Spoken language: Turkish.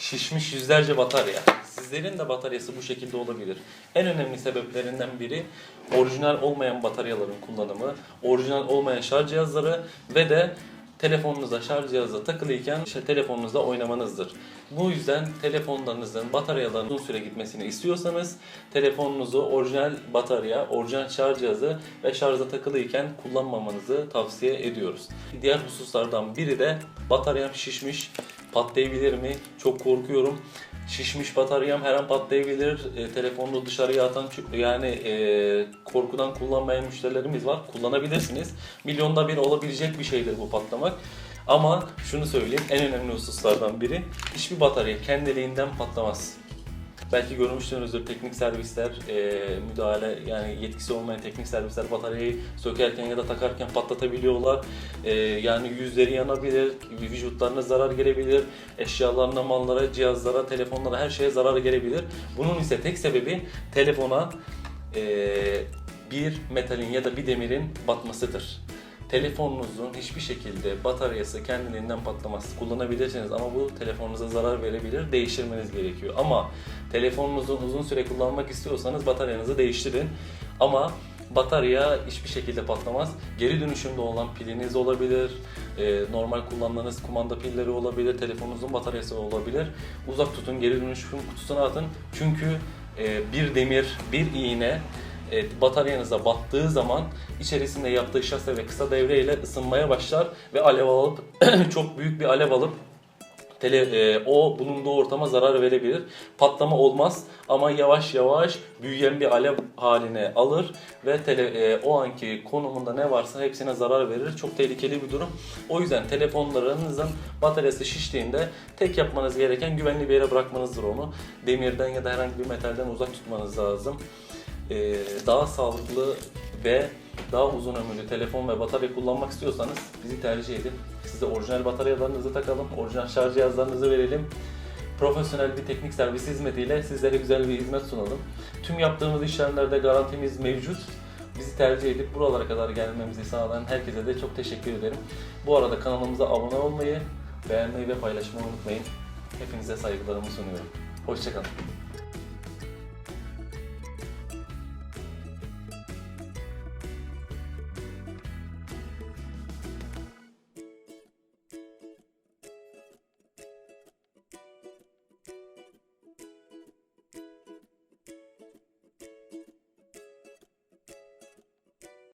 şişmiş yüzlerce batarya. Sizlerin de bataryası bu şekilde olabilir. En önemli sebeplerinden biri orijinal olmayan bataryaların kullanımı, orijinal olmayan şarj cihazları ve de telefonunuza şarj cihazı takılıyken işte telefonunuzda oynamanızdır. Bu yüzden telefonlarınızın bataryalarının uzun süre gitmesini istiyorsanız telefonunuzu orijinal batarya, orijinal şarj cihazı ve şarja takılıyken kullanmamanızı tavsiye ediyoruz. Diğer hususlardan biri de bataryam şişmiş, patlayabilir mi? Çok korkuyorum. Şişmiş bataryam her an patlayabilir. E, telefonunu dışarıya atan yani e, korkudan kullanmayan müşterilerimiz var. Kullanabilirsiniz. Milyonda bir olabilecek bir şeydir bu patlamak. Ama şunu söyleyeyim en önemli hususlardan biri hiçbir batarya kendiliğinden patlamaz. Belki görmüşsünüzdür teknik servisler e, müdahale yani yetkisi olmayan teknik servisler bataryayı sökerken ya da takarken patlatabiliyorlar. E, yani yüzleri yanabilir, vücutlarına zarar gelebilir, eşyalarına, mallara, cihazlara, telefonlara her şeye zarar gelebilir. Bunun ise tek sebebi telefona e, bir metalin ya da bir demirin batmasıdır. Telefonunuzun hiçbir şekilde bataryası kendiliğinden patlamaz. Kullanabilirsiniz ama bu telefonunuza zarar verebilir. Değiştirmeniz gerekiyor. Ama telefonunuzu uzun süre kullanmak istiyorsanız bataryanızı değiştirin. Ama batarya hiçbir şekilde patlamaz. Geri dönüşümde olan piliniz olabilir. e, normal kullandığınız kumanda pilleri olabilir. Telefonunuzun bataryası olabilir. Uzak tutun, geri dönüşüm kutusuna atın. Çünkü e, bir demir, bir iğne e, bataryanıza battığı zaman içerisinde yaptığı şase ve kısa devreyle ısınmaya başlar ve alev alıp çok büyük bir alev alıp tele, e, o bulunduğu ortama zarar verebilir. Patlama olmaz ama yavaş yavaş büyüyen bir alev haline alır ve tele, e, o anki konumunda ne varsa hepsine zarar verir. Çok tehlikeli bir durum. O yüzden telefonlarınızın bataryası şiştiğinde tek yapmanız gereken güvenli bir yere bırakmanızdır onu. Demirden ya da herhangi bir metalden uzak tutmanız lazım. Ee, daha sağlıklı ve daha uzun ömürlü telefon ve batarya kullanmak istiyorsanız bizi tercih edin. Size orijinal bataryalarınızı takalım, orijinal şarj cihazlarınızı verelim. Profesyonel bir teknik servis hizmetiyle sizlere güzel bir hizmet sunalım. Tüm yaptığımız işlemlerde garantimiz mevcut. Bizi tercih edip buralara kadar gelmemizi sağlayan herkese de çok teşekkür ederim. Bu arada kanalımıza abone olmayı, beğenmeyi ve paylaşmayı unutmayın. Hepinize saygılarımı sunuyorum. Hoşçakalın.